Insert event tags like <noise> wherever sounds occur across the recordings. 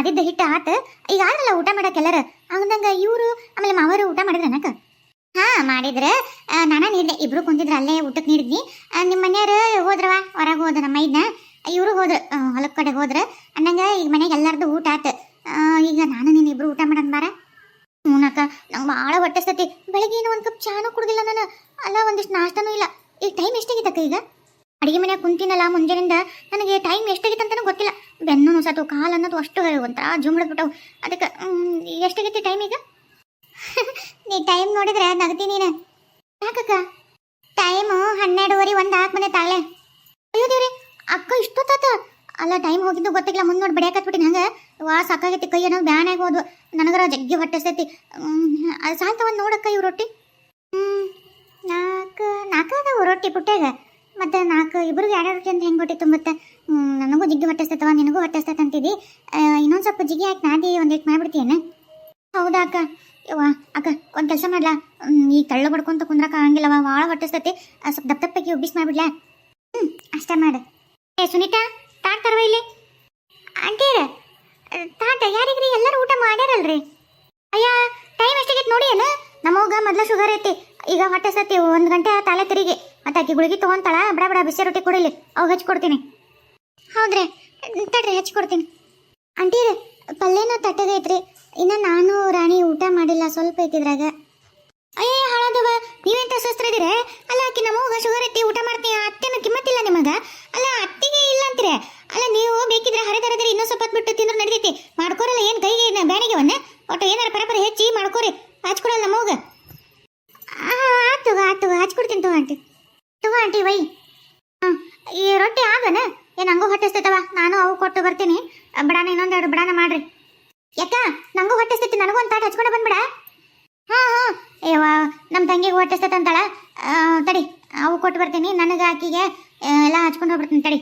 ನಾದಿದ್ದ ಹಿಟ್ಟ ಆತ, ಈಗ ಆದ್ರಲ್ಲ ಊಟ ಮಾಡಕ್ ಎಲ್ಲರ? ಹಂಗಂಗ ಇವರು, ಆಮೇಲೆ ಮಾವರು ಊಟ ಮಾಡಿದ್ರ ನನಕ ಹಾ, ಮಾಡಿದ್ರ. ನಾನ ನೀಡಿದೆ. ಇಬ್ರು ಕುಂತಿದ್ರ, ಅಲ್ಲೇ ಊಟಕ್ಕೆ ನೀಡಿದ್ವಿ. ನಿಮ್ಮ ಮನೆಯವ್ರು ಹೋದ್ರವ? ಹೊರಗೆ ಹೋದ ನಮ್ಮ ಮೈದ್ನ ಇವರು ಹೋದ್ರ ಹೊಲಕ್ ಕಡೆ ಹೋದ್ರ. ಅನ್ನಂಗ ಈಗ ಮನೆಗೆ ಎಲ್ಲಾರ್ದು ಊಟ ಆತ. ಈಗ ನಾನು ನೀನು ಇಬ್ರು ಊಟ ಮಾಡನ್ ಬಾರ? ಹ್ಞೂನಕ್ಕ ನಂಗೆ ಭಾಳ ಹೊಟ್ಟೆ ಬೆಳಿಗ್ಗೆ ಬೆಳಗ್ಗೆ ಏನು ಒಂದು ಕಪ್ ಚಾನು ಕುಡ್ದಿಲ್ಲ ನಾನು. ಅಲ್ಲ, ಒಂದಿಷ್ಟು ನಾಷ್ಟನೂ ಇಲ್ಲ. ಈಗ ಟೈಮ್ ಎಷ್ಟಾಗಿದ್ದಕ್ಕ ಈಗ? ಅಡಿಗೆ ಮನ್ಯಾಗ ಕುಂತಿನಲ್ಲ ಮುಂಜಾನಿಂದ, ನನಗೆ ಟೈಮ್ ಎಷ್ಟಾಗಿತ್ತು ಅಂತಾನೂ ಗೊತ್ತಿಲ್ಲ. ಬೆನ್ನು ನುಸತು, ಕಾಲು ಅನ್ನೋದು ಅಷ್ಟು ಒಂಥರ ಜುಮ್ಬಿಡ್ಬಿಟ್ಟವು ಅದಕ್ಕೆ ಎಷ್ಟಾಗೈತಿ ಟೈಮ್ ಈಗ? <laughs> ನೀ ಟೈಮ್ ನೋಡಿದ್ರೆ ನಗತಿ ನೀನು. ಯಾಕಕ್ಕ? ಟೈಮು ಹನ್ನೆರಡುವರೆ ಒಂದು ಹಾಕ್ ಬಂದೆ ತಾಳೆ ಅಯ್ಯೋ ದೇವ್ರಿ, ಅಕ್ಕ ಇಷ್ಟೊತ್ತಾತ. ಅಲ್ಲ ಟೈಮ್ ಹೋಗಿದ್ದು ಗೊತ್ತಿಲ್ಲ ಮುಂದೆ ನೋಡಿ ಬಡಿಯಾಕತ್ಬಿಟ್ಟಿನಿ ಹಂಗೆ. ವಾ, ಸಾಕಾಗೈತಿ ಕೈ ಅನ್ನೋದು ಬ್ಯಾನ್ ಆಗೋದು ನನಗರ ಜಗ್ಗಿ ಹೊಟ್ಟೆಸ್ತೈತಿ. ಸಾಂತ ಒಂದು ನೋಡಕ್ಕ ಇವು ರೊಟ್ಟಿ? ಹ್ಞೂ ನಾಲ್ಕು ನಾಲ್ಕು ರೊಟ್ಟಿ ಪುಟ್ಟಾಗ ಮತ್ತೆ ನಾಲ್ಕು ಇಬ್ಬರಿಗೆ ಎರಡು ಅಂತ ಹೆಂಗೆ ಹೊಟ್ಟೆ ಮತ್ತೆ ನನಗೂ ಜಿಗ್ಗಿ ಹೊಟ್ಟಿಸ್ತೈತವ ನಿನಗೂ ಹೊಟ್ಟಿಸ್ತೈತೆ ಅಂತಿದ್ದಿ ಇನ್ನೊಂದು ಸ್ವಲ್ಪ ಜಿಗಿ ಹಾಕಿ ನಾದಿ ಒಂದಿಟ್ಟು ಮಾಡ್ಬಿಡ್ತೀಯೇನ? ಹೌದಾ ಅಕ್ಕ? ಯವ್ವ ಅಕ್ಕ, ಒಂದು ಕೆಲಸ ಮಾಡ್ಲಾ? ಈಗ ತಳ್ಳು ಬಡ್ಕೊಂತ ಕುಂದ್ರಕ ಆಗಂಗಿಲ್ಲವ? ಭಾಳ ಹೊಟ್ಟಿಸ್ತೈತಿ ಸ್ವಲ್ಪ ದಪ್ಪ ದಪ್ಪಕ್ಕೆ ಉಬ್ಬಿಸಿ ಮಾಡ್ಬಿಡ್ಲಾ? ಹ್ಞೂ ಅಷ್ಟೇ ಮಾಡು. ಏ, ಸುನೀತಾ, ತಾಟ್ ತರುವ ಇಲ್ಲಿ. ಆಂಟಿಯರ ತಾಟ, ಯಾರಿಗ್ರಿ? ಎಲ್ಲರೂ ಊಟ ಮಾಡ್ಯಾರಲ್ರಿ? ಅಯ್ಯ, ಟೈಮ್ ಎಷ್ಟಾಗೈತೆ ನೋಡಿ ಏನು ನಮ್ಮವಾಗ ಮೊದಲ ಶುಗರ್ ಐತಿ. ಈಗ ಹೊಟ್ಟೆ ಸತಿ ಒಂದು ಗಂಟೆ ತಾಲೆ ತಿರುಗಿ. ಮತ್ತೆ ಅಕ್ಕಿ ಗುಳಿಗೆ ತೊಗೊಂತಾಳ, ಬಡ ಬಡ ಬಿಸಿ ರೊಟ್ಟಿ ಕೊಡಿಲಿ ಅವಾಗ ಹಚ್ಕೊಡ್ತೀನಿ ಹೌದ್ರಿ, ತಡ್ರಿ ಹಚ್ಕೊಡ್ತೀನಿ ಆಂಟಿ ಪಲ್ಯನ ತಟ್ಟಗೈತ್ರಿ ಇನ್ನ ನಾನು ರಾಣಿ ಊಟ ಮಾಡಿಲ್ಲ, ಸ್ವಲ್ಪ ಐತಿದ್ರಾಗ ಅಯ್ಯ ಹಾಳಾದವ, ನೀವೆಂತ ಶಸ್ತ್ರದಿರೆ ಅಲ್ಲ ಆಕಿ ನಮ್ಮವ್ಗ ಶುಗರ್ ಐತಿ, ಊಟ ಮಾಡ್ತೀನಿ, ಅತ್ತೆನ ಕಿಮ್ಮತ್ತಿಲ್ಲ ನಿಮಗ? ಅಲ್ಲ, ಅತ್ತಿಗೆ ಇಲ್ಲ ಅಂತೀರ? ಅಲ್ಲ, ನೀವು ಬೇಕಿದ್ರೆ ಹರಿದರದ್ರೆ ಇನ್ನೂ ಸ್ವಲ್ಪ ಬಿಟ್ಟು ತಿಂದ್ರೆ ನಡೀತಿ ಮಾಡ್ಕೋರಲ್ಲ, ಏನು ಕೈಗೆ ಬ್ಯಾನಿಗೆ ಅವನ್ನ ಒಟ್ಟು ಏನಾರ ಪರಪರ ಹೆಚ್ಚಿ ಮಾಡ್ಕೋರಿ ಹಚ್ಕೊಡಲ್ಲ ನಮ್ಮವ್ಗ ಆತು ಆತು ಹಚ್ಕೊಡ್ತೀನಿ ತಗೋ, ಆಂಟಿ. ತಗೋ ಆಂಟಿ, ವೈ. ಹಾಂ ಈ ರೊಟ್ಟಿ ಆಗನ? ಏನು ಹಂಗೂ ಹೊಟ್ಟಿಸ್ತೈತವ ನಾನು ಅವು ಕೊಟ್ಟು ಬರ್ತೀನಿ. ಬಿಡಾನ ಇನ್ನೊಂದೆರಡು ಬಡಾನ ಮಾಡ್ರಿ. ಯಾಕ? ನಂಗೂ ಹೊಟ್ಟಿಸ್ತೈತಿ ನನಗೂ ಒಂದು ತಾಟ್ ಹಚ್ಕೊಂಡು ಬಂದ್ಬಿಡ? ಹಾಂ ಹಾಂ ಏವ ನಮ್ಮ ತಂಗಿಗೆ ಹೊಟ್ಟಿಸ್ತೈತೆ ಅಂತಾಳ? ತಡಿ, ಅವು ಕೊಟ್ಟು ಬರ್ತೀನಿ, ನನಗೆ ಆಕಿಗೆ ಎಲ್ಲ ಹಚ್ಕೊಂಡು ಹೋಗ್ಬಿಡ್ತೀನಿ, ತಡಿ.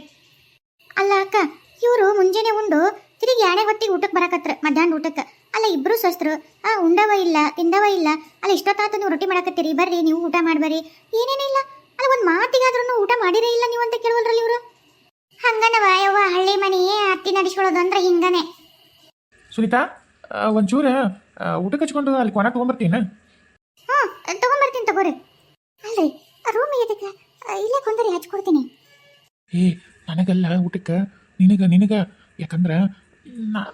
ಅಲ್ಲ, ಅಕ್ಕ, ಇವರು ಮುಂಜಾನೆ ಉಂಡು, ತಿರುಗಿ ಎಣೆ ಹೊತ್ತಿಗೆ ಊಟಕ್ಕೆ ಬರಕತ್ರ, ಮಧ್ಯಾಹ್ನ ಊಟಕ್ಕೆ. ಅಲ್ಲ, ಇಬ್ರು ಸಸ್ತ್ರು ಆ, ಉಂಡವ ಇಲ್ಲ, ತಿಂದವ ಇಲ್ಲ, ಅಲ್ಲ, ಇಷ್ಟೊತ್ತಾತು ನೀವು ರೊಟ್ಟಿ ಮಾಡಕತ್ತೀರಿ, ಬರ್ರಿ, ನೀವು ಊಟ ಮಾಡ್ಬರಿ ಏನೇನಿಲ್ಲ. ಅಲ್ಲ ಒಂದು ಮಾತಿಗಾದ್ರೂ ಊಟ ಮಾಡಿರೇ ಇಲ್ಲ ನೀವು ಅಂತ ಕೇಳುವಲ್ರಲ್ಲ ಇವರು? ಹಂಗನವ ಯವ್ವ ಹಳ್ಳಿ ಮನೆ ಅತ್ತಿ ನಡೆಸ್ಕೊಳ್ಳೋದು ಅಂದ್ರೆ ಹಿಂಗನೆ. ಸುನೀತಾ ಒಂಚೂರು ಊಟಕ್ಕೆ ಹಚ್ಕೊಂಡು ಅಲ್ಲಿ ಕೊನ ತೊಗೊಂಬರ್ತೀನಿ. ಹ್ಞೂ ತಗೊಂಬರ್ತೀನಿ ತಗೋರಿ. ಅಲ್ರಿ ರೂಮ್ ಎದಕ್ಕೆ? ಇಲ್ಲೇ ಕುಂದರಿ ಹಚ್ಕೊಡ್ತೀನಿ. ಏ ನನಗಲ್ಲ ಊಟಕ್ಕೆ. ನಿನಗೆ ನಿನಗೆ. ಯಾಕಂದ್ರೆ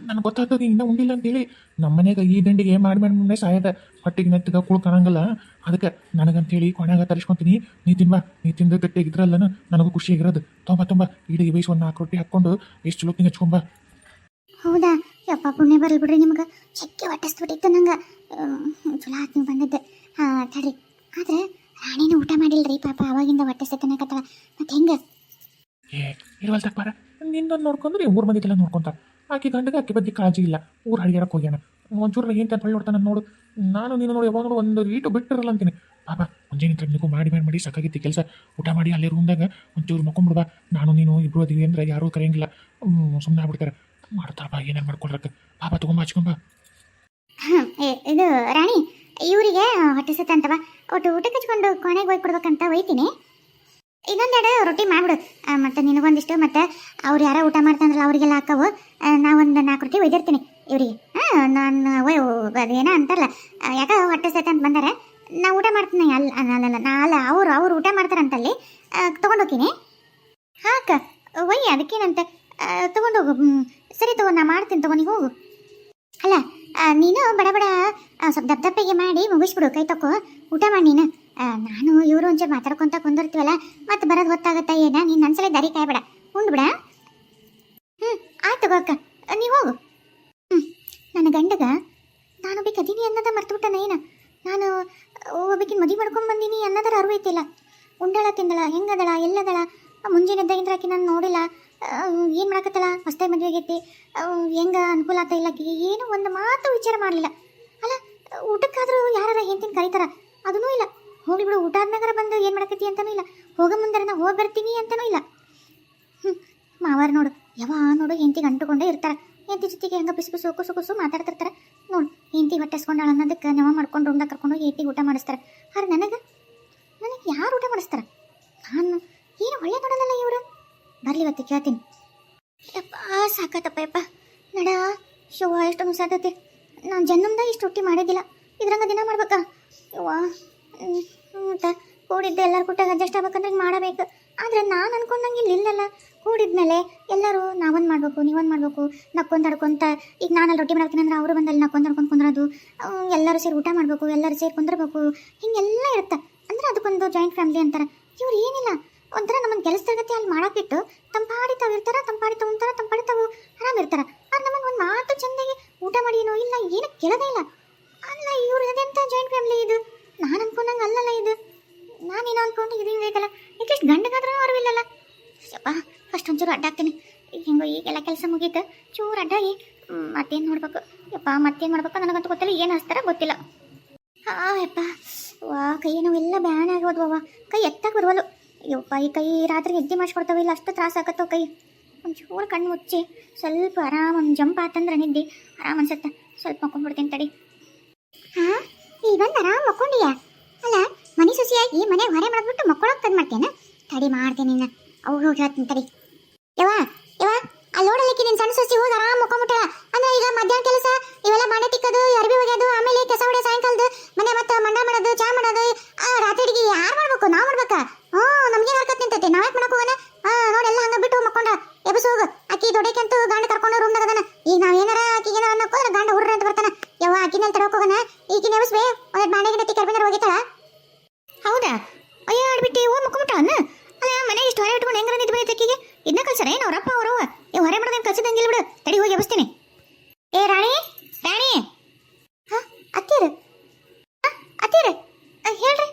ನನಗೆ ಗೊತ್ತಾಗ್ತದೆ ಇನ್ನೂ ಉಂಡಿಲ್ಲ ಅಂತೇಳಿ. ನಮ್ಮ ಮನೆಗೆ ಈ ದಂಡಿಗೆ ಮಾಡಿ ಮಾಡಿ ಮುಂದೆ ಸಾಯದ. ಹೊಟ್ಟಿಗೆ ನೆತ್ತಗ ಕುಳ್ ಕಾಣಂಗಲ್ಲ. ಅದಕ್ಕೆ ನನಗಂತೇಳಿ ಕೊನೆಯಾಗ ತರಿಸ್ಕೊಂತೀನಿ. ನೀ ತಿನ್ಬಾ ನೀ ತಿಂದು ಇದ್ರಲ್ಲ ನನಗೂ ಖುಷಿಯಾಗಿರೋದು. ತೊಂಬ ತೊಂಬ. ಇಡೀ ಬೇಯಿಸಿ ಒಂದು ನಾಲ್ಕು ರೊಟ್ಟಿ ಹಾಕ್ಕೊಂಡು ಎಷ್ಟು ಚಲೋ ತಿಂಗ್ ಹಚ್ಕೊಂಬ ಹೌದಾ? ಯಪ್ಪ ಪುಣ್ಯ ಬರಲ್ ಬಿಡ್ರಿ ನಿಮ್ಗೆ. ಚಕ್ಕೆ ಹೊಟ್ಟಿಸ್ಬಿಟ್ಟಿತ್ತು ನಂಗೆ. ಚಲೋ ಆತ್ ನೀವು ಬಂದಿದ್ದೆ. ಹಾಂ ತಡ್ರಿ ಆದ್ರೆ ರಾಣಿನೂ ಊಟ ಮಾಡಿಲ್ರಿ ಪಾಪ. ಅವಾಗಿಂದ ಹೊಟ್ಟೆ ಸೆತನಕತ್ತಳ ಮತ್ತೆ ಹೆಂಗೆ? ಏ ಇರುವಲ್ ತಕ್ಕ ನಿನ್ನ ನೋಡ್ಕೊಂಡ್ರೆ ಊರ್ ಮಂದಿಗೆಲ್ಲ ನೋಡ್ಕೊಂತ ಆಕೆ ಗಂಡಗೆ ಆಕೆ ಬಗ್ಗೆ ಕಾಳಜಿ ಇಲ್ಲ. ಊರು ಹಳ್ಳಿಯರ ಹೋಗ್ಯಾನ. ಒಂಚೂರು ಏನು ಅಂತ ಹೊಳ್ಳಿ ನೋಡ್ತಾನೆ ನೋಡು. ನಾನು ನೀನು ನೋಡಿ ಯಾವಾಗ ನೋಡು ಒಂದು ಈಟು ಬಿಟ್ಟಿರಲ್ಲ ಅಂತೀನಿ. ಪಾಪ ಮುಂಜಾನೆ ತಣ್ಣಗೂ ಮಾಡಿ ಮಾಡಿ ಮಾಡಿ ಸಾಕಾಗಿತ್ತು ಕೆಲಸ. ಊಟ ಮಾಡಿ ಅಲ್ಲೇ ರೂಮ್ದಾಗ ಒಂಚೂರು ಮಕ್ಕೊಂಬಿಡ್ಬಾ ನಾನು ನೀನು ಇಬ್ರು ಅದೀವಿ ಅಂದ್ರೆ ಯಾರೂ ಕರೆಯಂಗಿಲ್ಲ. ಸುಮ್ಮನೆ ಆಗ್ಬಿಡ್ತಾರೆ. ಮಾಡ್ತಾರಪ್ಪ ಏನಾರು ಮಾಡ್ಕೊಳ್ರಕ್ಕೆ ಪಾಪ ತಗೊಂಬ ಹಚ್ಕೊಂಬ ಇದು ರಾಣಿ, ಇವರಿಗೆ ಹೊಟ್ಟೆ ಸತ್ತ ಅಂತವ ಒಟ್ಟು ಊಟಕ್ಕೆ ಹಚ್ಕೊಂಡು ಕೊನೆಗೆ ಹೋಗಿ ಕೊಡ್ಬೇಕಂತ ಒಯ್ತೀನಿ ಇನ್ನೊಂದೆರಡು ರೊಟ್ಟಿ ಮಾಡ್ಬಿಡು. ಮತ್ತು ನಿನಗೊಂದಿಷ್ಟು, ಮತ್ತೆ ಅವ್ರು ಯಾರೋ ಊಟ ಮಾಡ್ತಾಂದ್ರಲ್ಲ ಅವರಿಗೆಲ್ಲ ಹಾಕವು. ನಾವೊಂದು ನಾಲ್ಕು ರೊಟ್ಟಿ ಒಯ್ದಿರ್ತೀನಿ ಇವರಿಗೆ. ಹಾಂ ನಾನು ಒಯ್, ಅದೇನೋ ಅಂತಾರಲ್ಲ. ಯಾಕೆ ಹೊಟ್ಟೆ ಸೆತ ಅಂತ ಬಂದಾರೆ. ನಾ ಊಟ ಮಾಡ್ತೀನಿ ಅಲ್ಲ ಅಲ್ಲ ನಾ, ಅಲ್ಲ, ಅವರು, ಅವ್ರು ಊಟ ಮಾಡ್ತಾರಂತಲ್ಲಿ ತೊಗೊಂಡೋಗ್ತೀನಿ. ಹಾಂ ಅಕ್ಕ ಒಯ್ಯ ಅದಕ್ಕೇನಂತೆ ತೊಗೊಂಡೋಗು ಸರಿ ತಗೋ, ನಾ ಮಾಡ್ತೀನಿ ತಗೋ ಹೋಗು. ಅಲ್ಲ ನೀನು ಬಡ ಬಡ ಸ್ವಲ್ಪ ದಪ್ಪ ದಪ್ಪಗೆ ಮಾಡಿ ಮುಗಿಸ್ಬಿಡು, ಕೈ ತಕೋ ಊಟ ಮಾಡಿ ನೀನು. ನಾನು ಇವರು ಒಂಚೂರು ಮಾತಾಡ್ಕೊಂತ ಕುಂದಿರ್ತೀವಲ್ಲ, ಮತ್ತೆ ಬರೋದು ಗೊತ್ತಾಗತ್ತ ಏನ? ನೀನು ನನ್ಸಲ ದಾರಿ ಕಾಯ್ಬೇಡ. ಉಂಡ್ಬಿಡ ಹ್ಞೂ ಆಯ್ತು ಗೋಕ ನೀವು ಹೋಗು. ಹ್ಞೂ ನನ್ನ ಗಂಡಗ ನಾನು ಒಬ್ಬ ಅದೀನಿ ಅನ್ನೋದ ಮರ್ತುಬಿಟ್ಟನ ಏನ? ನಾನು ಒಬ್ಬಕ್ಕೆ ಮದುವೆ ಮಾಡ್ಕೊಂಡು ಬಂದೀನಿ ಅನ್ನೋದರ ಅರಿವು ಐತಿಲ್ಲ. ಉಂಡಳ ತಿಂದಳ ಹೆಂಗದಳ, ಎಲ್ಲದಳ? ಮುಂಜಾನೆ ಎದ್ದಾಗಿಂದ್ರ ಆಕಿ ನಾನು ನೋಡಿಲ್ಲ. ಏನು ಮಾಡಕತ್ತಲ್ಲ ಹೊಸ್ತಾಗಿ ಮದುವೆ ಆಗೈತಿ. ಹೆಂಗ ಅನುಕೂಲ ಆತ ಇಲ್ಲ ಏನು ಒಂದು ಮಾತು ವಿಚಾರ ಮಾಡಲಿಲ್ಲ. ಅಲ್ಲ, ಊಟಕ್ಕಾದರೂ ಯಾರಾರ ಹೆಂತಿನ ಕರೀತಾರ? ಅದನ್ನೂ ಇಲ್ಲ. ಹೋಗ್ಲಿ ಬಿಡು, ಊಟ ಆದ್ಮ್ಯಾಗಾರ ಬಂದು ಏನು ಮಾಡಕತ್ತಿ ಅಂತನೂ ಇಲ್ಲ. ಹೋಗ ಮುಂದರ ನಾ ಹೋಗಿ ಬರ್ತೀನಿ ಅಂತನೂ ಇಲ್ಲ. ಹ್ಞೂ ಮಾವಾರ ನೋಡು ಯಾವ ನೋಡು ಹೆಂತಿಗೆ ಅಂಟುಕೊಂಡೇ ಇರ್ತಾರೆ. ಹೆಂತಿ ಜೊತೆಗೆ ಹೆಂಗೆ ಬಿಸಿ ಬಿಸಿ, ಕುಸು ಕುಸು ಮಾತಾಡ್ತಿರ್ತಾರೆ. ನೋಡು, ಹೆಂಡತಿ ಹೊಟ್ಟೆಸ್ಕೊಂಡಾಳ ಅನ್ನೋದಕ್ಕೆ ನೆವ ಮಾಡ್ಕೊಂಡು ರೂಮ್ದಾಗ ಕರ್ಕೊಂಡು ಹೆಂತಿಗೆ ಊಟ ಮಾಡಿಸ್ತಾರೆ. ಆದ್ರೆ ನನಗೆ ನನಗೆ ಯಾರು ಊಟ ಮಾಡಿಸ್ತಾರೆ? ನಾನು ಏನು ಒಳ್ಳೆ ನೋಡಲ್ಲ ಇವರು? ಬರ್ಲಿ ಇವತ್ತು, ಕೇಳ್ತೀನಿ. ಯಪ್ಪ ಸಾಕತ್ತಪ್ಪ ಯಪ್ಪ. ನಡ ಶಿವ ಎಷ್ಟು ಮುಸಾತೈತಿ ನಾನು ಜನ್ಮದ ಇಷ್ಟು ರೊಟ್ಟಿ ಮಾಡಿದ್ದಿಲ್ಲ. ಇದ್ರಂಗ ದಿನ ಮಾಡ್ಬೇಕಾ? ಯವ್ವ ಮತ್ತು ಕೂಡಿದ್ದು ಎಲ್ಲರೂ ಕೊಟ್ಟಾಗ ಅಡ್ಜಸ್ಟ್ ಆಗ್ಬೇಕಂದ್ರೆ ಮಾಡಬೇಕು. ಆದರೆ ನಾನು ಅನ್ಕೊಂಡಂಗೆ ಇಲ್ಲಿ ಇಲ್ಲಲ್ಲ. ಕೂಡಿದ್ಮೇಲೆ ಎಲ್ಲರೂ, ನಾವೊಂದು ಮಾಡಬೇಕು, ನೀವೊಂದು ಮಾಡಬೇಕು, ನಕ್ಕೊಂದು ಅಡ್ಕೊಂತ ಈಗ ನಾನು ರೊಟ್ಟಿ ಮಾಡ್ತೀನಿ ಅಂದ್ರೆ ಅವರು ಬಂದಲ್ಲಿ ನಕ್ಕೊಂದು ಅಡ್ಕೊಂಡು ಕುಂದ್ರೋದು. ಎಲ್ಲರೂ ಸೇರಿ ಊಟ ಮಾಡಬೇಕು, ಎಲ್ಲರೂ ಸೇರಿ ಕುಂದ್ರಬೇಕು. ಹಿಂಗೆಲ್ಲ ಇರುತ್ತೆ. ಅಂದರೆ ಅದಕ್ಕೊಂದು ಜಾಯಿಂಟ್ ಫ್ಯಾಮಿಲಿ ಅಂತಾರೆ. ಇವ್ರು ಏನಿಲ್ಲ. ಒಂಥರ ನಮ್ಮನ್ನು ಕೆಲಸದಾಗತ್ತೆ ಅಲ್ಲಿ ಮಾಡಾಕಿಟ್ಟು ತಂಪಾಡಿ ಇರ್ತಾರ ತಂಪಾಡಿ ತಗೊಂತಾರೆ ತಂಪಾಡಿ ತಾವು ಆರಾಮ್ ಇರ್ತಾರ. ಆದ್ರೆ ನಮಗೆ ಒಂದು ಮಾತು ಚೆಂದಾಗಿ ಊಟ ಮಾಡಿನೋ ಇಲ್ಲ ಏನಕ್ಕೆ ಕೇಳೋದೇ ಇಲ್ಲ. ಅಲ್ಲ ಇವ್ರು ಅದೆಂತ ಜಾಯಿಂಟ್ ಫ್ಯಾಮಿಲಿ ಇದು? ನಾನು ಅನ್ಕೊಂಡಂಗೆ ಅಲ್ಲಲ್ಲ ಇದು. ನಾನೇನೋ ಅನ್ಕೊಂಡು ಇದು ಬೇಕಲ್ಲ ಅಟ್ಲೀಸ್ಟ್ ಗಂಡಗಾದ್ರೂ ಅರಿವಿಲ್ಲಲ್ಲ. ಯಪ್ಪ ಫಸ್ಟ್ ಒಂಚೂರು ಅಡ್ಡಾಗ್ತೀನಿ ಹೆಂಗೋ ಈಗೆಲ್ಲ ಕೆಲಸ ಮುಗೀತು. ಚೂರು ಅಡ್ಡಾಗಿ ಮತ್ತೇನು ನೋಡ್ಬೇಕು? ಯಪ್ಪ, ಮತ್ತೇನು ಮಾಡ್ಬೇಕು ನನಗಂತೂ ಗೊತ್ತಿಲ್ಲ. ಏನು ಹಚ್ತಾರ ಗೊತ್ತಿಲ್ಲ. ಹಾ ಯಪ್ಪ. ವಾ, ಕೈ ನೋವೆಲ್ಲ ಬ್ಯಾನ್ ಆಗೋದ್ವವ ಕೈ ಎತ್ತಕ್ಕೆ ಬರುವಲು ಯಪ್ಪ, ಈ ಕೈ ರಾತ್ರಿ ಹೆಜ್ಜೆ ಮಾಡಿಸ್ಕೊಡ್ತಾವೆ. ಇಲ್ಲ, ಅಷ್ಟು ತ್ರಾಸ ಆಗತ್ತವ ಕೈ. ಒಂಚೂರು ಕಣ್ಣು ಮುಚ್ಚಿ. ಸ್ವಲ್ಪ ಆರಾಮ ಒಂದು ಜಂಪ್ ಆತಂದ್ರೆ ನಿದ್ದೆ. ಆರಾಮ ಅನ್ಸತ್ತೆ. ಸ್ವಲ್ಪ ಮಕ್ಕೊಂಡ್ಬಿಡ್ತೀನಿ ತಡಿ. ಇಲ್ಲಿ ಬಂದು ಆರಾಮ್ ಮಕ್ಕೊಂಡಿಯ? ಅಲ್ಲ, ಮನೆ ಸೊಸೆಯಾಗಿ ಮನೆ ಹೊರೆ ಮಾಡ್ಬಿಟ್ಟು ಮಕ್ಕೊಳಕ್ ತಂದ್ ಮಾಡ್ತೇನೆ? ತಡಿ ಮಾಡ್ತೀನಿ ನಿನ್ನ ಅವು ಹೋಗಿ ಹೇಳ್ತೀನಿ ತಡಿ. ಯವ ಯವ ಅಲ್ಲಿ ನೋಡಲಿಕ್ಕೆ ನಿನ್ ಸಣ್ಣ ಸೊಸಿ ಹೋಗಿ ಆರಾಮ್ ಮಕ್ಕೊಂಬಿಟ್ಟಾಳ ಅಂದ್ರೆ ಈಗ ಮಧ್ಯಾಹ್ನ ಕೆಲಸ, ಇವೆಲ್ಲ ಮನೆ ತಿಕ್ಕದು, ಅರ್ಬಿ ಒಗ್ಯೋದು ಆಮೇಲೆ ಕೆಸ ಹೊಡೆ ಸಾಯಂಕಾಲದ, ಮನೆ ಮತ್ತೆ ಮಂಡ ಮಾಡೋದು ಚಾ ಮಾಡೋದು ಆ ರಾತ್ರಿ ಅಡಿಗೆ ಯಾರು ಮಾಡ್ಬೇಕು ನಾವು ಮಾಡ್ಬೇಕಾ ಹ್ಞೂ ನಮ್ಗೆ ಹರ್ಕತ್ ನಿಂತೈತೆ ನಾವ್ಯಾಕೆ ಮಾಡಕ್ ಹೋಗೋಣ ಹಾ ನೋಡೆಲ್ಲ ಹಂಗ ಬಿಟ್ಟು ಮಕ್ಕೊಂಡ ಎಬಸ್ ಹೋಗು ಆಕಿ ದೊಡ್ಡಕ್ಕಂತೂ ಗಂಡ ಕರ್ಕೊಂಡು ರೂಮ್ನಾಗ ಅದಾನ ಈಗ ನಾವ್ ಏನಾರ ಆಕಿಗೆ ಏನಾರ ಅನ್ನಕ್ಕೋದ್ರೆ ಗಂಡ ಹುಡ್ರ ಅಂತ ಬರ್ತಾನ ಯವ್ವ ಆಕಿನಲ್ಲಿ ತಡಕ್ ಹೋಗೋಣ ಈಗಿನ ಎಬಸ್ಬೇ ಒಂದ್ ಬಾಂಡೆ ಗಿಡ ತಿಕ್ಕರ್ ಬಂದ್ರೆ ಹೋಗಿತ್ತಾಳ ಹೌದಾ ಅಯ್ಯ ಆಡ್ಬಿಟ್ಟು ಮುಕ್ಕೊಂಬಿಟ್ಟವನ್ನ ಅಲ್ಲ ಮನೆ ಇಷ್ಟು ಹೊರೆ ಇಟ್ಕೊಂಡು ಹೆಂಗಾರ ನಿಂತು ಬೈತೆ ಇದನ್ನ ಕಳ್ಸಾರ ಏನು ಅವರಪ್ಪ ಅವರು? ಏ, ಹೊರೆ ಮಾಡೋದೇನು ಕಳ್ಸಿದಂಗಿಲ್ಲ ಬಿಡು. ತಡಿ, ಹೋಗಿ ಎಬಸ್ತೀನಿ ಏ, ರಾಣಿ ರಾಣಿ. ಹಾ ಅತ್ತೀರ ಅತ್ತೀರ ಹೇಳ್ರಿ.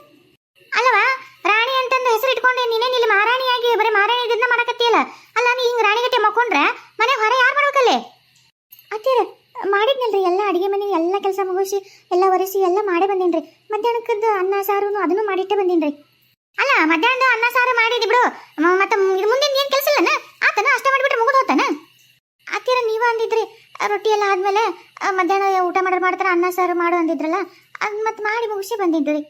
ಅಲ್ಲವಾ, ರಾಣಿ ಅಂತಂದು ಹೆಸರು ಇಟ್ಕೊಂಡು ನೀನೇನು ಇಲ್ಲಿ ಮಹಾರಾಣಿಯಾಗಿ ಬರೀ ಮಹಾರಾಣಿ ಇದನ್ನ ಮಾಡಕತ್ತೀಯಲ್ಲ? ಅಲ್ಲ, ನೀ ಹಿಂಗೆ ರಾಣಿಗಟ್ಟೆ ಮಕ್ಕೊಂಡ್ರೆ ಮನೆ ಹೊರ ಯಾರು ಮಾಡ್ಬೇಕಲ್ಲೇ? ಅತ್ತೀರ ಮಾಡಿದ್ನಲ್ರಿ, ಎಲ್ಲ ಅಡಿಗೆ ಮನೆ, ಎಲ್ಲ ಕೆಲಸ ಮುಗಿಸಿ, ಎಲ್ಲ ಒರೆಸಿ, ಎಲ್ಲ ಮಾಡೇ ಬಂದೇನ್ರಿ. ಮಧ್ಯಾಹ್ನಕ್ಕದ್ದು ಅನ್ನ ಸಾರು ಅದನ್ನು ಮಾಡಿಟ್ಟೆ ಬಂದೀನ್ರಿ. ಅಲ್ಲ, ಮಧ್ಯಾಹ್ನದ ಅನ್ನ, ಸಾರು ಮಾಡಿದಿ ಬಿಡು. ಮತ್ತೆ ಮುಂದಿನ ಏನು ಕೆಲಸ ಇಲ್ಲನ? ಆತನ ಅಷ್ಟ ಮಾಡಿಬಿಟ್ರೆ ಮುಗಿದು ಹೋತಾನ ಆತೀರ ನೀವ ಅಂದಿದ್ರಿ. ರೊಟ್ಟಿ ಎಲ್ಲ ಆದ್ಮೇಲೆ ಮಧ್ಯಾಹ್ನ ಊಟ ಮಾಡೋರು ಮಾಡ್ತಾರ, ಅನ್ನ, ಸಾರು ಮಾಡು ಅಂದಿದ್ರಲ್ಲ, ಅದ್ ಮತ್ತೆ ಮಾಡಿ ಮುಗಿಸಿ ಬಂದಿದ್ರಿ.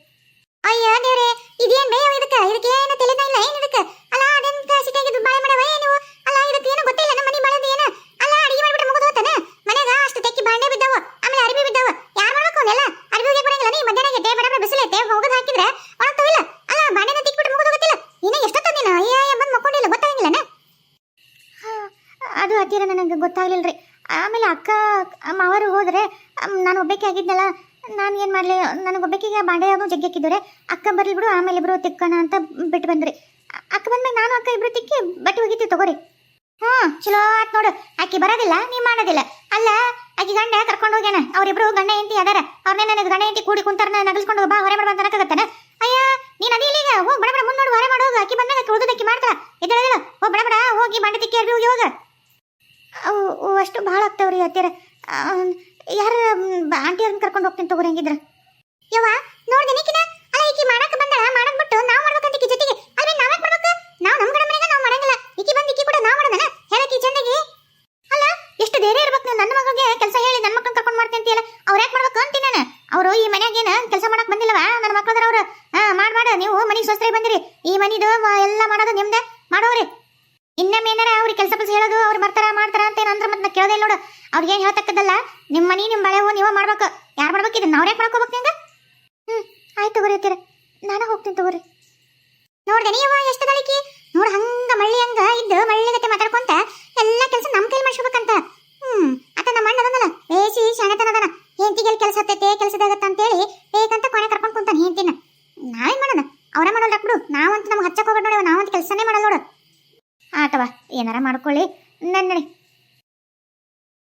ಅಯ್ಯ ದೇವ್ರೆ, ಇದೇನ್ ಬೇಯ ಇದಕ್ಕ? ಇದಕ್ಕೆ ಏನು ತಿಳಿದ ಇಲ್ಲ ಏನ್ ಅಲ್ಲ, ಅದೆಂತ ಸಿಟಿಯಾಗಿದ್ದು ಬಾಯ್ ಮಾಡವ? ನೀವು ಅಲ್ಲ ಇದಕ್ಕೆ ಏನು ಗೊತ್ತಿಲ್ಲ ನಮ್ಮ ಮನೆ ಬಾಳದ ಏನ ಅಲ್ಲ ಅಡಿಗೆ ಮಾಡ್ಬಿಟ್ರೆ ಮುಗಿದು ಹೋತಾನ ಮನೆಗ ಅಷ್ಟು ತೆಕ್ಕಿ ಬಾಂಡೆ ಬಿದ್ದಾವ ಆಮೇಲೆ ಅರಿಬಿ ಬಿದ್ದಾವ ಯಾರು ಮಾಡ್ಬೇಕು ಅವನ್ನೆಲ್ಲ ಅರಿಬಿ ಹೋಗಿ ಬರಂಗಿಲ್ಲ ನೀ ಮಧ್ಯಾಹ್ನ ಟೇ ಬಡ ಬಿಸಿಲೆ ಟೇ ಹೋಗದ್ ಹಾಕಿದ್ರೆ ಒಣಗ್ತಾವಿಲ್ಲ ಅಲ್ಲ ಬಾಂಡೆನ ತಿಕ್ಬಿಟ್ಟು ಮುಗಿದು ಹೋಗತ್ತಿಲ್ಲ ಇನ್ನ ಎಷ್ಟೊತ್ತ ನೀನು ಅಯ್ಯ ಬಂದು ಮಕ್ಕೊಂಡಿಲ್ಲ ಗೊತ್ತಾಗಿಲ್ಲನ ಅದು ಹತ್ತಿರ ನನಗೆ ಗೊತ್ತಾಗ್ಲಿಲ್ರಿ ಆಮೇಲೆ ಅಕ್ಕ ಮಾವರು ಹೋದ್ರೆ ಅಮ್, ನಾನು ಆಗಿದ್ನಲ್ಲ, ನಾನು ಏನು ಮಾಡಲಿ, ನನಗೆ ಒಬ್ಬಕ್ಕಿಗೆ ಬಾಂಡೆ ಜಗ್ಗಿಕ್ಕಿದ್ದಾರೆ ಅಕ್ಕ ಬರಲಿ ಬಿಡು, ಆಮೇಲೆ ಇಬ್ರು ತಿಕ್ಕೋಣ ಅಂತ ಬಿಟ್ಟು ಬಂದ್ರಿ. ಅಕ್ಕ ಬಂದ್ಮೇಲೆ ನಾನು ಅಕ್ಕ ಇಬ್ರು ತಿಕ್ಕಿ ಬಟ್ಟೆ ಒಗಿತೀವಿ ತಗೋರಿ. ಹ್ಞೂ, ಚಲೋ ಆತ್ ನೋಡು. ಆಕಿ ಬರೋದಿಲ್ಲ ನೀ ಮಾಡೋದಿಲ್ಲ. ಅಲ್ಲ, ಆಕಿ ಗಂಡ ಕರ್ಕೊಂಡು ಹೋಗ್ಯಾನ, ಅವ್ರಿಬ್ರು ಗಂಡ ಹೆಂಡತಿ ಅದಾರ ಅವ್ರನ್ನೇ ನನಗೆ ಗಂಡ ಹೆಂಡತಿ ಕೂಡಿ ಕುಂತಾರ ನಗಲ್ಸ್ಕೊಂಡು ಬಾ, ಹೊರೆ ಮಾಡ್ಬಂತ ಅನ್ನಕತ್ತಾನ. ಅಯ್ಯ, ನೀನು ಅದೇ ಈಗ ಹೋಗ್ ಬಡ ಬಡ ಮುಂದ್ ನೋಡು ಹೊರೆ ಮಾಡೋ ಆಕಿ ಬಂದಾಗ ಆಕಿ ಉಳ್ದದ್ ಆಕಿ ಮಾಡ್ತಾರ ಇದ್ರಲ್ಲ ಹೋಗ್ ಬಡ ಬಡ, ಹೋಗಿ ಬಾಂಡೆ ತಿಕ್ಕಿ ಹೋಗಿ ಹೋಗ. ಅವು ಅಷ್ಟು ಭಾಳ ಆಗ್ತಾವ್ರಿ ಹತ್ತಿರ ತಗೋರಿ ಹೆಂಗಿದ್ರ? ಯವ್ವ, ನೋಡ್ದೆ ನಿಕಿನ ಅಲ್ಲ ಈಕಿ ಮಾಡಕ್ ಬಂದಳ, ಮಾಡಕ್ ಬಿಟ್ಟು ನಾವ್ ಮಾಡ್ಬೇಕಂತ ಈಕಿ ಜೊತೆಗೆ. ಅಲ್ವೇ ನಾವ್ಯಾಕ್ ಮಾಡ್ಬೇಕು? ನಾವ್ ನಮ್ ಗಡ ಮನೆಗೆ ನಾವ್ ಮಾಡಂಗಿಲ್ಲ. ಈಕಿ ಬಂದ್ ಈಕಿ ಕೂಡ ನಾವ್ ಮಾಡೋದನ? ಹೇಳಕಿ ಚಂದಾಗಿ ಅಲ್ಲ, ಎಷ್ಟು ಧೈರ್ಯ ಇರ್ಬೇಕು ನೀವು ನನ್ನ ಮಗಳಿಗೆ ಕೆಲಸ ಹೇಳಿ ನನ್ನ ಮಕ್ಕಳನ್ನ ಕರ್ಕೊಂಡು ಮಾಡ್ತೀನಿ ಅಂತೀಯಲ್ಲ? ಅವ್ರ ಯಾಕೆ ಮಾಡ್ಬೇಕು ಅಂತೀನಿ ನಾನು? ಅವರು ಈ ಮನ್ಯಾಗ ಏನ ಕೆಲಸ ಮಾಡಕ್ ಬಂದಿಲ್ಲವಾ ನನ್ನ ಮಕ್ಕಳದ್ರ ಅವ್ರು? ಮಾಡ್, ಮಾಡ, ನೀವು ಮನೆಗೆ ಸ್ವಸ್ಥರೇ ಬಂದಿರಿ. ಈ ಮನಿದು ಎಲ್ಲ ಮಾಡೋದು ನಿಮ್ದೆ. ಮಾಡೋರಿ. ಇನ್ನೊಮ್ಮೆ ಏನಾರ ಅವ್ರಿಗೆ ಕೆಲಸ ಕೆಲಸ ಹೇಳೋದು ಅವ್ರು ಬರ್ತಾರ, ಮಾಡ್ತಾರ ಅಂತ ಏನಂದ್ರೆ ಮತ್ತೆ ನಾ ಕೇಳೋದೇ ನೋಡು. ಅವ್ರಿಗೆ ಏನು ಹೇಳ್ತಕ್ಕದಲ್ಲ ನಿಮ್ಮ ಮನಿ ನಿಮ್ಮ ಬಳೆವು ನೀವು ಮಾಡ್ಬೇಕು. ಯಾರು ಮಾಡ್ಬೇಕು? ಇದನ್ನ ಅವ್ರು ಯಾಕೆ ಮಾಡ್ಕೋಬೇಕು ನಿಂಗ? ಹ್ಮ್, ಆಯ್ತು ತಗೋರಿ ಅಂತೀರ ನಾನು ಹೋಗ್ತೀನಿ ತಗೋರಿ. ನೋಡ್ದೆ ನೀವ ಎಷ್ಟು ಗಳಿಕೆ? ನೋಡ್ ಹಂಗ ಮಳ್ಳಿ ಹಂಗ ಇದ್ದು ಮಳ್ಳಿಗತ್ತೆ ಮಾತಾಡ್ಕೊಂತ ಎಲ್ಲ ಕೆಲಸ ನಮ್ ಕೈಲಿ ಮಾಡಿಸ್ಬೇಕಂತ. ಹ್ಮ್, ಆತ ನಮ್ಮ ಅಣ್ಣ ಅದನಲ್ಲ ಬೇಸಿ ಶಾಣತನದನ ಹೆಂಡತಿಗೆ ಕೆಲಸ ಹತ್ತೈತೆ ಕೆಲಸದಾಗತ್ತ ಅಂತೇಳಿ ಬೇಕಂತ ಕೊನೆ ಕರ್ಕೊಂಡು ಕುಂತಾನೆ ಹೆಂಡತಿನ. ನಾವೇನ್ ಮಾಡೋಣ ಅವರ ಮಾಡೋಲ್ಲ ಬಿಡು ನಾವಂತೂ ನಮ್ಗೆ ಹಚ್ಚಕ್ ಹೋಗ್ಬೇಡ ನೋಡಿ ನಾವಂತ ಕೆಲಸನೇ ಮಾಡಲ್ಲ ನೋಡು. ಆಟವಾ ಏನಾರ ಮಾಡ್ಕೊಳ್ಳಿ.